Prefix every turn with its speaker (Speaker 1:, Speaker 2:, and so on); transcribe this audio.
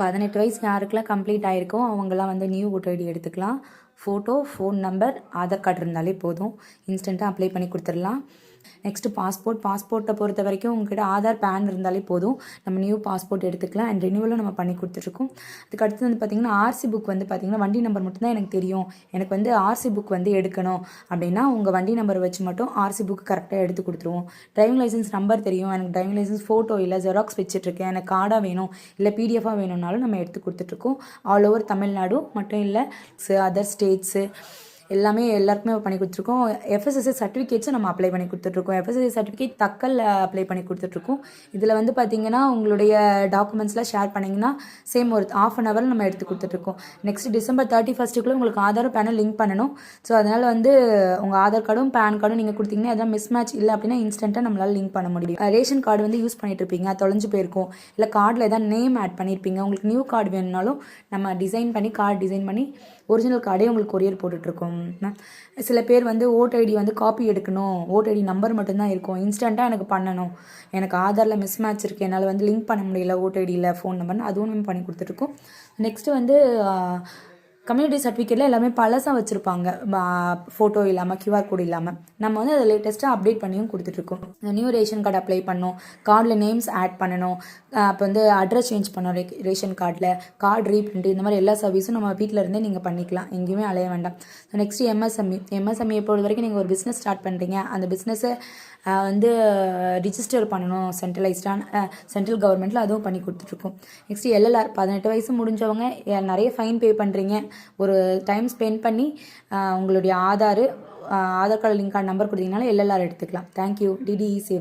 Speaker 1: பதினெட்டு வயசு யாருக்கெல்லாம் கம்ப்ளீட் ஆயிருக்கோ அவங்கெல்லாம் வந்து நியூ ஓட்டர் ஐடி எடுத்துக்கலாம். Photo phone number Aadhaar card இருந்தாலே போதும். இன்ஸ்டண்ட்டாக அப்ளை பண்ணி கொடுத்துடலாம். நெக்ஸ்ட்டு பாஸ்போர்ட் பாஸ்போர்ட்டை பொறுத்த வரைக்கும் உங்ககிட்ட ஆதார் பேன் இருந்தாலே போதும். நம்ம நியூ பாஸ்போர்ட் எடுத்துக்கலாம். அண்ட் ரினியூவலும் நம்ம பண்ணி கொடுத்துருக்கோம் அதுக்கு அடுத்து வந்து பார்த்திங்கன்னா ஆர்சி புக் வந்து பார்த்திங்கன்னா வண்டி நம்பர் மட்டும்தான் எனக்கு தெரியும். எனக்கு வந்து ஆர்சி புக் வந்து எடுக்கணும். அப்படின்னா உங்கள் வண்டி நம்பர் வச்சு மட்டும் ஆர்சி புக் கரெக்டாக எடுத்து கொடுத்துருவோம். டிரைவிங் லைசன்ஸ் நம்பர் தெரியும். எனக்கு டிரைவிங் லைசன்ஸ் ஃபோட்டோ இல்லை ஜெராக்ஸ் வச்சுட்ருக்கேன். எனக்கு கார்டாக வேணும். இல்லை பிடிஎஃபாக வேணும்னாலும் நம்ம எடுத்து கொடுத்துட்ருக்கோம். ஆல் ஓவர் தமிழ்நாடு மட்டும் இல்லை அதர் സ്റ്റേറ്റ്സ് எல்லாமே எல்லாருக்குமே பண்ணி கொடுத்துருக்கோம். எஃப்எஸ்எஸ்ஐ சர்டிஃபிகேட்ஸும் நம்ம அப்ளை பண்ணி கொடுத்துட்ருக்கோம். எஃப்எஸ்எஸ்ஐ சர்டிஃபிகேட் தக்கல் அப்ளை பண்ணி கொடுத்துட்ருக்கோம். இதில் வந்து பார்த்திங்கன்னா உங்களுடைய டாக்குமெண்ட்ஸ்லாம் ஷேர் பண்ணிங்கன்னா சேம் ஒரு ஆஃப் அன் ஹவர் நம்ம எடுத்து கொடுத்துட்ருக்கோம். நெக்ஸ்ட் டிசம்பர் தேர்ட்டி ஃபஸ்ட்டுக்குள்ளே உங்களுக்கு ஆதாரும் பேனும் லிங்க் பண்ணணும். ஸோ அதனால் வந்து உங்கள் ஆதார் கார்டும் பேன் கார்டும் நீங்கள் கொடுத்தீங்கன்னா எதாவது மிஸ் மேட்ச் இல்லை அப்படின்னா இன்ஸ்டண்ட்டாக நம்மளால் லிங்க் பண்ண முடியும். ரேஷன் கார்டு வந்து யூஸ் பண்ணிட்டு இருப்பீங்க. தொலைஞ்சு போயிருக்கும். இல்லை கார்டில் எதாவது நேம் ஆட் பண்ணியிருப்பீங்க உங்களுக்கு நியூ கார்டு வேணும்னாலும் நம்ம டிசைன் பண்ணி கார்டு டிசைன் பண்ணி ஒரிஜினல் கார்டே உங்களுக்கு கொரியர் போட்டுட்ருக்கோம். சில பேர் வந்து ஓட் ஐடி வந்து காப்பி எடுக்கணும். ஓட் ஐடி நம்பர் மட்டும்தான் இருக்கும். இன்ஸ்டண்ட்டாக எனக்கு பண்ணணும். எனக்கு ஆதாரில் மிஸ் மேட்ச் இருக்குது என்னால் வந்து லிங்க் பண்ண முடியல ஓட் ஐடியில் ஃபோன் நம்பர்னு அதுவும் நம்ம பண்ணி கொடுத்துருக்கோம் நெக்ஸ்ட்டு வந்து கம்யூனிட்டி சர்டிஃபிகேட்டில் எல்லாமே பழசாக வச்சுருப்பாங்க. ஃபோட்டோ இல்லாமல் கியூஆர் கோடு இல்லாமல் நம்ம வந்து அதை லேட்டஸ்ட்டாக அப்டேட் பண்ணியும் கொடுத்துட்ருக்கோம். நியூ ரேஷன் கார்டு அப்ளை பண்ணணும் கார்டில் நேம்ஸ் ஆட் பண்ணணும். அப்போ வந்து அட்ரஸ் சேஞ்ச் பண்ணணும் ரே ரேஷன் கார்டில் கார்டு ரீப்ரிண்ட் இந்த மாதிரி எல்லா சர்வீஸும் நம்ம வீட்டில் இருந்தே நீங்கள் பண்ணிக்கலாம். எங்கேயுமே அலைய வேண்டாம். நெக்ஸ்ட் எம்எஸ்எம்இ எம்எஸ்எம்இ பொறுத்த வரைக்கும் நீங்கள் ஒரு பிஸ்னஸ் ஸ்டார்ட் பண்ணுறீங்க அந்த பிஸ்னஸை வந்து ரிஜிஸ்டர் பண்ணணும். சென்ட்ரலைஸ்டான சென்ட்ரல் கவர்மெண்ட்டில் அதுவும் பண்ணி கொடுத்துட்ருக்கோம். நெக்ஸ்ட் எல்எல்ஆர் பதினெட்டு வயசு முடிஞ்சவங்க நிறைய ஃபைன் பே பண்ணுறீங்க ஒரு டைம் ஸ்பெண்ட் பண்ணி உங்களுடைய Aadhaar Aadhaar card link card number கொடுத்தீங்கனால LLR எடுத்துக்கலாம். Thank you DTE save